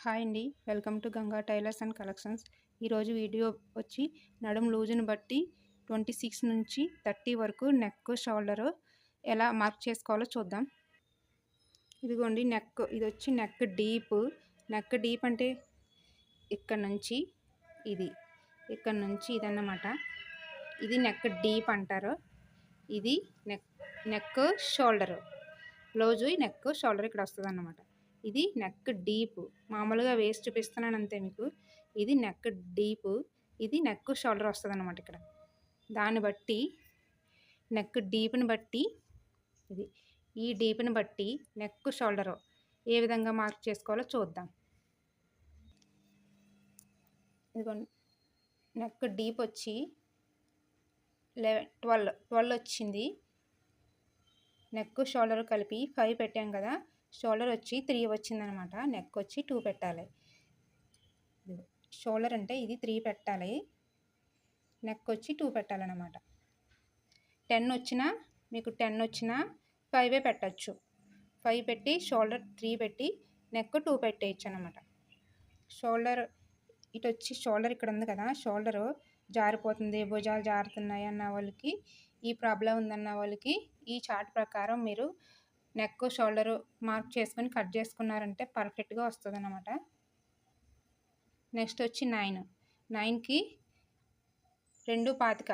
Hi అండి. Welcome to Ganga tailors and collections. ఈరోజు video వచ్చి నడుం లూజుని బట్టి ట్వంటీ సిక్స్ నుంచి థర్టీ వరకు నెక్ షోల్డర్ ఎలా మార్క్ చేసుకోవాలో చూద్దాం. ఇదిగోండి నెక్ ఇది వచ్చి నెక్ డీప్. నెక్ డీప్ అంటే ఇక్కడ నుంచి ఇది ఇక్కడ నుంచి ఇదన్నమాట. ఇది నెక్ డీప్ అంటారు. ఇది neck neck shoulder. Blouse neck shoulder ఇక్కడ వస్తుంది అన్నమాట ఇది నెక్ డీప్ మామూలుగా వేస్ట్ చూపిస్తున్నాను అంతే మీకు. ఇది నెక్ డీప్ ఇది నెక్ షోల్డర్ వస్తుంది అనమాట ఇక్కడ. దాన్ని బట్టి నెక్ డీప్ని బట్టి ఇది ఈ డీప్ని బట్టి నెక్ షోల్డర్ ఏ విధంగా మార్క్ చేసుకోవాలో చూద్దాం. ఇదిగోండి. నెక్ డీప్ వచ్చి లెవెన్ ట్వెల్వ్ ట్వెల్వ్ వచ్చింది. నెక్ షోల్డర్ కలిపి ఫైవ్ పెట్టాం కదా. షోల్డర్ వచ్చి త్రీ వచ్చిందనమాట. నెక్ వచ్చి టూ పెట్టాలి. షోల్డర్ అంటే ఇది త్రీ పెట్టాలి. నెక్ వచ్చి టూ పెట్టాలన్నమాట టెన్ వచ్చినా మీకు టెన్ వచ్చినా ఫైవే పెట్టచ్చు. ఫైవ్ పెట్టి షోల్డర్ త్రీ పెట్టి నెక్ టూ పెట్టేయచ్చు అనమాట షోల్డర్ ఇటు వచ్చి షోల్డర్ ఇక్కడ ఉంది కదా షోల్డరు జారిపోతుంది. భుజాలు జారుతున్నాయి అన్న వాళ్ళకి ఈ ప్రాబ్లం ఉందన్న వాళ్ళకి ఈ చార్ట్ ప్రకారం మీరు నెక్ షోల్డరు మార్క్ చేసుకొని కట్ చేసుకున్నారంటే పర్ఫెక్ట్గా వస్తుంది అనమాట నెక్స్ట్ వచ్చి నైన్. నైన్కి రెండు పాతిక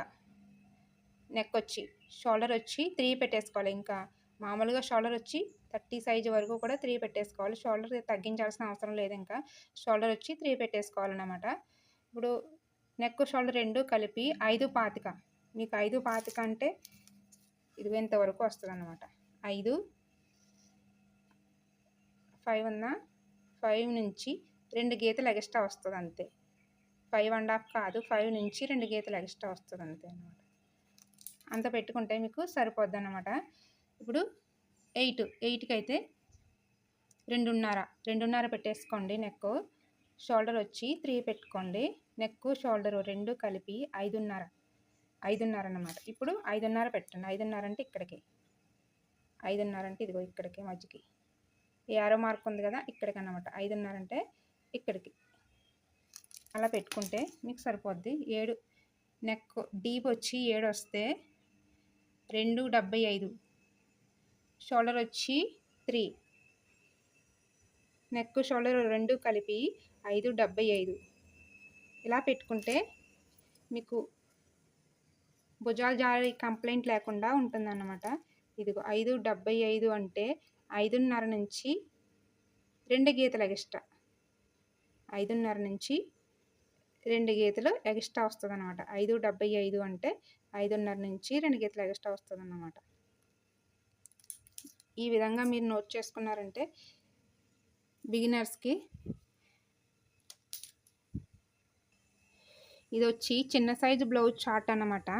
నెక్ వచ్చి షోల్డర్ వచ్చి త్రీ పెట్టేసుకోవాలి. ఇంకా మామూలుగా షోల్డర్ వచ్చి థర్టీ సైజ్ వరకు కూడా త్రీ పెట్టేసుకోవాలి. షోల్డర్ తగ్గించాల్సిన అవసరం లేదు ఇంకా. షోల్డర్ వచ్చి త్రీ పెట్టేసుకోవాలన్నమాట. ఇప్పుడు నెక్ షోల్డర్ రెండు కలిపి ఐదు పాతిక. మీకు ఐదు పాతిక అంటే ఇది ఇంతవరకు వస్తుంది అనమాట ఐదు ఫైవ్ ఉన్న ఫైవ్ నుంచి రెండు గీతలు ఎక్స్ట్రా వస్తుంది అంతే. ఫైవ్ అండ్ హాఫ్ కాదు ఫైవ్ నుంచి రెండు గీతలు ఎక్స్ట్రా వస్తుంది అంతే అనమాట అంత పెట్టుకుంటే మీకు సరిపోద్ది అనమాట ఇప్పుడు ఎయిట్ ఎయిట్కి అయితే రెండున్నర రెండున్నర పెట్టేసుకోండి నెక్ షోల్డర్ వచ్చి త్రీ పెట్టుకోండి. నెక్ షోల్డర్ రెండు కలిపి ఐదున్నర. ఐదున్నర అనమాట ఇప్పుడు ఐదున్నర పెట్టండి. ఐదున్నర అంటే ఇక్కడికి. ఐదున్నర అంటే ఇదిగో ఇక్కడికి మధ్యకి. ఈ ఆరో మార్క్ ఉంది కదా ఇక్కడికి అన్నమాట ఐదున్నర అంటే ఇక్కడికి. అలా పెట్టుకుంటే మీకు సరిపోద్ది. ఏడు నెక్ డీప్ వచ్చి ఏడు వస్తే రెండు డెబ్బై ఐదు. షోల్డర్ వచ్చి త్రీ నెక్ షోల్డర్ రెండు కలిపి ఐదు డెబ్బై ఐదు. ఇలా పెట్టుకుంటే మీకు భుజాలు జారి కంప్లైంట్ లేకుండా ఉంటుందన్నమాట. ఇదిగో ఐదు డెబ్బై ఐదు అంటే ఐదున్నర నుంచి రెండు గీతలు ఎక్స్ట్రా. ఐదున్నర నుంచి రెండు గీతలు ఎక్స్ట్రా వస్తుంది అనమాట ఐదు డెబ్బై ఐదు అంటే ఐదున్నర నుంచి రెండు గీతలు ఎక్స్ట్రా వస్తుంది అన్నమాట ఈ విధంగా మీరు నోట్ చేసుకున్నారంటే బిగినర్స్కి ఇది వచ్చి చిన్న సైజు బ్లౌజ్ చార్ట్ అన్నమాట.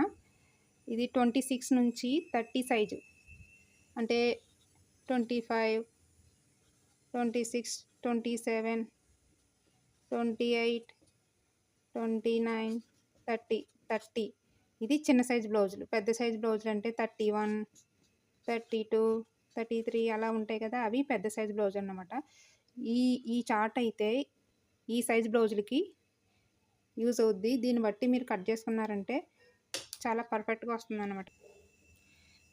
ఇది ట్వంటీ సిక్స్ నుంచి థర్టీ సైజు. అంటే twenty five twenty six twenty seven twenty eight twenty nine thirty thirty ఇది చిన్న సైజ్ బ్లౌజులు. పెద్ద సైజ్ బ్లౌజులు అంటే thirty one thirty two thirty three అలా ఉంటాయి కదా అవి పెద్ద సైజ్ బ్లౌజ్ అన్నమాట. ఈ ఈ చార్ట్ అయితే ఈ సైజ్ బ్లౌజులకి యూజ్ అవుద్ది. దీన్ని బట్టి మీరు కట్ చేసుకున్నారంటే చాలా పర్ఫెక్ట్గా వస్తుంది అనమాట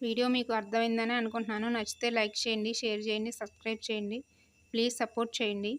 వీడియో మీకు అర్థమైందని అనుకుంటున్నాను. నచ్చితే లైక్ చేయండి షేర్ చేయండి సబ్స్క్రైబ్ చేయండి. ప్లీజ్ సపోర్ట్ చేయండి.